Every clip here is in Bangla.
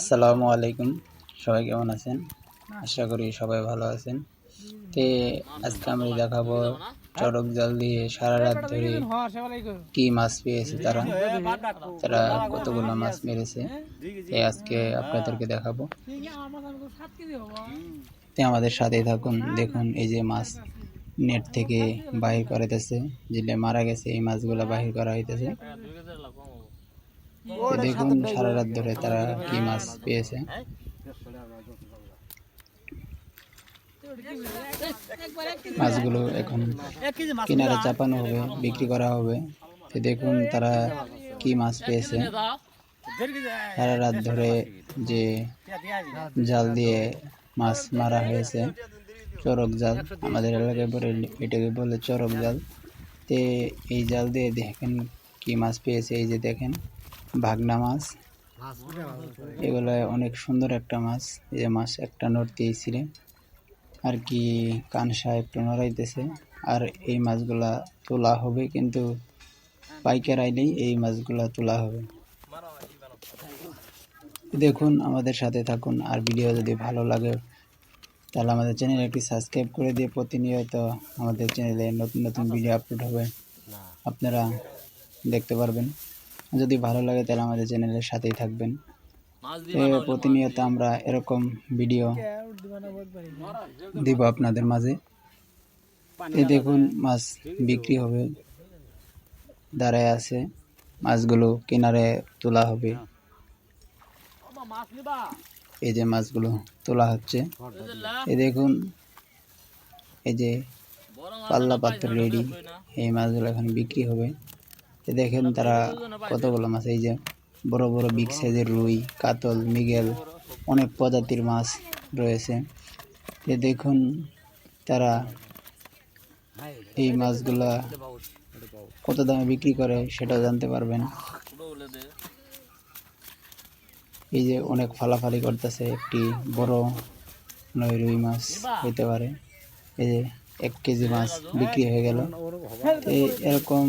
আসসালামু আলাইকুম। সবাই কেমন আছেন? আশা করি সবাই ভালো আছেন। তে, আজকে আমি দেখাবো চড়ক জাল দিয়ে সারা রাত ধরে কি মাছ পেয়েছে তারা। তারা কতগুলো মাছ মেরেছে। তে, আজকে আপনাদেরকে দেখাবো। তে, আমাদের সাথেই থাকুন। দেখুন, এই যে মাছ নেট থেকে বাহির করাইতেছে। যেটা মারা গেছে, এই মাছগুলো বাহির করা হইতেছে। দেখুন সারা রাত ধরে তারা কি মাছ পেয়েছে? মাছগুলো এখন কিনারে চাপানো হবে, বিক্রি করা হবে। দেখুন তারা কি মাছ পেয়েছে। সারা রাত ধরে যে জাল দিয়ে মাছ মারা হয়েছে, চরক জাল। আমাদের এলাকায় বলে, এটাকে বলে চরক জাল। তে এই জাল দিয়ে দেখেন কি মাছ পেয়েছে, এই যে দেখেন। ভাগনা মাছ। এগুলো অনেক সুন্দর একটা মাছ। যে মাছ একটা নড়তেই আর কি কানসা একটু নড়াইতেছে আর এই মাছগুলা তোলা হবে কিন্তু পাইকার আইলেই এই মাছগুলা তোলা হবে। দেখুন, আমাদের সাথে থাকুন। আর ভিডিও যদি ভালো লাগে, তাহলে আমাদের চ্যানেল একটি সাবস্ক্রাইব করে দিয়ে প্রতিনিয়ত আমাদের চ্যানেলে নতুন নতুন ভিডিও আপলোড হবে। আপনারা দেখতে পারবেন। যদি ভালো লাগে তাহলে আমাদের চ্যানেলের সাথেই থাকবেন। প্রতিনিয়ত আমরা এরকম ভিডিও দিব আপনাদের মাঝে। এই দেখুন মাছ বিক্রি হবে। দাঁড়ায় আছে। মাছগুলো কিনারে তোলা হবে। এই যে মাছগুলো তোলা হচ্ছে। এই দেখুন এই যে পাল্লা পাত্র রেডি এই মাছগুলো এখন বিক্রি হবে। দেখেন তারা কতগুলো মাছ, এই যে বড় বড় বিগ সাইজের রুই, কাতল, মৃগেল, অনেক প্রজাতির মাছ রয়েছে। এ দেখুন তারা এই মাছগুলা কত দামে বিক্রি করে সেটাও জানতে পারবেন। এই যে অনেক ফালাফালি করতেছে একটি বড় নয় রুই মাছ, হইতে পারে। এই যে এক কেজি মাছ বিক্রি হয়ে গেল। এই এরকম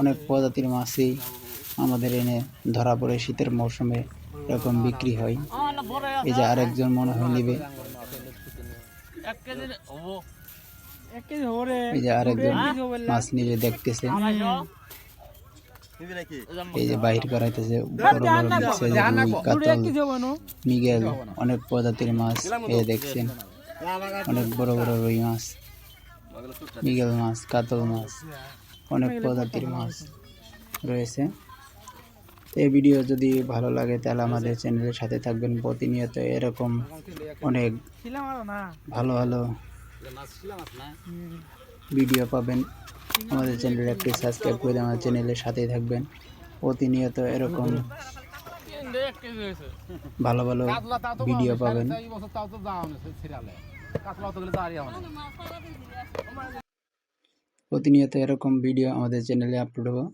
অনেক প্রজাতির মাছই আমাদের এনে ধরা পড়ে শীতের মৌসুমে এরকম বিক্রি হয়। এই যে আরেকজন মনে হয় নিবে। এই যে আরেকজন মাছ নিবে দেখতেছে। এই যে বাহির করাইতেছে বড় বড় অনেক প্রজাতির মাছ এই দেখছেন। অনেক বড় বড় রুই মাছ। মিগেল মাছ কাতল মাছ অনেক প্রজাতির মাছ রয়েছে। এই ভিডিও যদি ভালো লাগে তাহলে আমাদের চ্যানেলের সাথে থাকবেন। প্রতিনিয়ত এরকম অনেক ভালো ভালো ভিডিও পাবেন। আমাদের চ্যানেলে একটি সাবস্ক্রাইব করে আমার চ্যানেলের সাথেই থাকবেন। প্রতিনিয়ত এরকম ভালো ভালো ভিডিও পাবেন। প্রতিনিয়ত এরকম ভিডিও আমাদের চ্যানেলে আপলোড হবে।